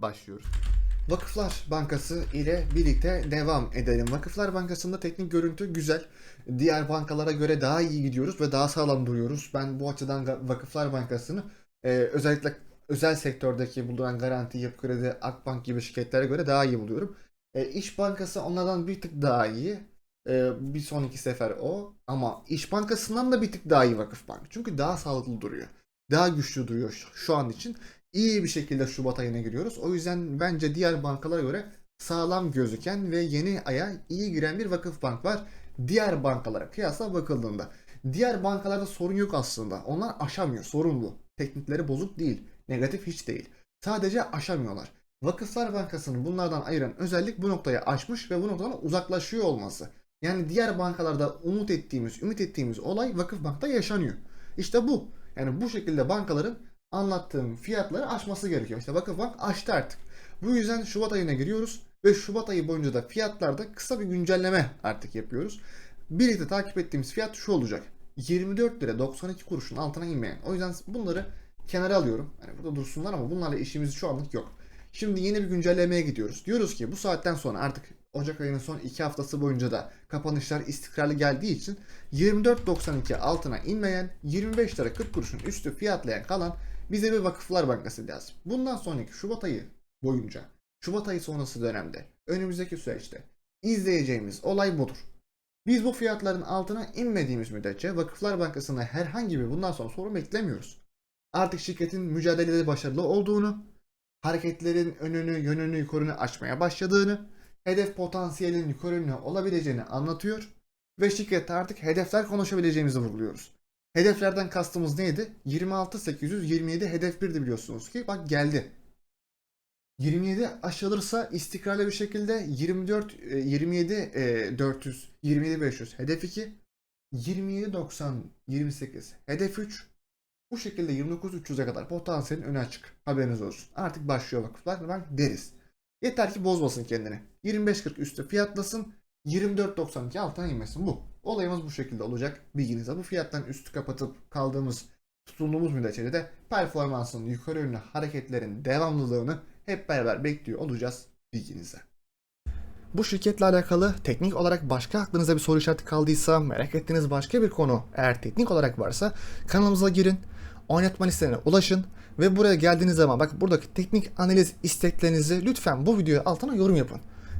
başlıyoruz. Vakıflar Bankası ile birlikte devam edelim. Vakıflar Bankası'nda teknik görüntü güzel. Diğer bankalara göre daha iyi gidiyoruz ve daha sağlam duruyoruz. Ben bu açıdan Vakıflar Bankası'nı e, özellikle özel sektördeki bulunan Garanti, Yapı Kredi, Akbank gibi şirketlere göre daha iyi buluyorum. E, İş Bankası onlardan bir tık daha iyi. E, bir sonraki sefer o. Ama İş Bankası'ndan da bir tık daha iyi Vakıfbank. Çünkü daha sağlıklı duruyor. Daha güçlü duruyor şu, şu an için iyi bir şekilde Şubat ayına giriyoruz. O yüzden bence diğer bankalara göre sağlam gözüken ve yeni aya iyi giren bir vakıf bank var. Diğer bankalara kıyasla bakıldığında. Diğer bankalarda sorun yok aslında. Onlar aşamıyor. Sorun. Teknikleri bozuk değil. Negatif hiç değil. Sadece aşamıyorlar. Vakıflar Bankası'nın bunlardan ayıran özellik bu noktayı aşmış ve bu noktadan uzaklaşıyor olması. Yani diğer bankalarda umut ettiğimiz, ümit ettiğimiz olay Vakıfbank'ta yaşanıyor. İşte bu. Yani bu şekilde bankaların anlattığım fiyatları aşması gerekiyor. İşte Vakıfbank aştı artık. Bu yüzden Şubat ayına giriyoruz ve Şubat ayı boyunca da fiyatlarda kısa bir güncelleme artık yapıyoruz. Birlikte takip ettiğimiz fiyat şu olacak. 24 lira 92 kuruşun altına inmeyen. O yüzden bunları kenara alıyorum. Hani burada dursunlar ama bunlarla işimiz şu anlık yok. Şimdi yeni bir güncellemeye gidiyoruz. Diyoruz ki bu saatten sonra artık Ocak ayının son 2 haftası boyunca da kapanışlar istikrarlı geldiği için 24.92 altına inmeyen 25 lira 40 kuruşun üstü fiyatlayan kalan bize bir Vakıflar Bankası lazım. Bundan sonraki Şubat ayı boyunca, Şubat ayı sonrası dönemde, önümüzdeki süreçte izleyeceğimiz olay budur. Biz bu fiyatların altına inmediğimiz müddetçe Vakıflar Bankası'na herhangi bir bundan sonra sorun beklemiyoruz. Artık şirketin mücadelede başarılı olduğunu, hareketlerin önünü, yönünü, yukarını açmaya başladığını, hedef potansiyelin yukarı olabileceğini anlatıyor ve şirkette artık hedefler konuşabileceğimizi vurguluyoruz. Hedeflerden kastımız neydi? 26827 hedef 1'di biliyorsunuz ki bak geldi. 27 aşılırsa istikrarlı bir şekilde 24 e, 27 e, 400 27 500 hedef 2 27 90 28 hedef 3 bu şekilde 29 300'e kadar potansiyelin önü açık. Haberiniz olsun. Artık başlıyor vakıflar bank deriz. Yeter ki bozmasın kendini. 25.40 üstü fiyatlasın. 24.92 altına inmesin bu. Olayımız bu şekilde olacak. Bilginize bu fiyattan üstü kapatıp kaldığımız tutunduğumuz müddetçe de performansın yukarı yönlü hareketlerin devamlılığını hep beraber bekliyor olacağız bilginize. Bu şirketle alakalı teknik olarak başka aklınıza bir soru işareti kaldıysa, merak ettiğiniz başka bir konu eğer teknik olarak varsa kanalımıza girin, oynatma listelerine ulaşın ve buraya geldiğiniz zaman bak buradaki teknik analiz isteklerinizi lütfen bu videoya altına yorum yapın.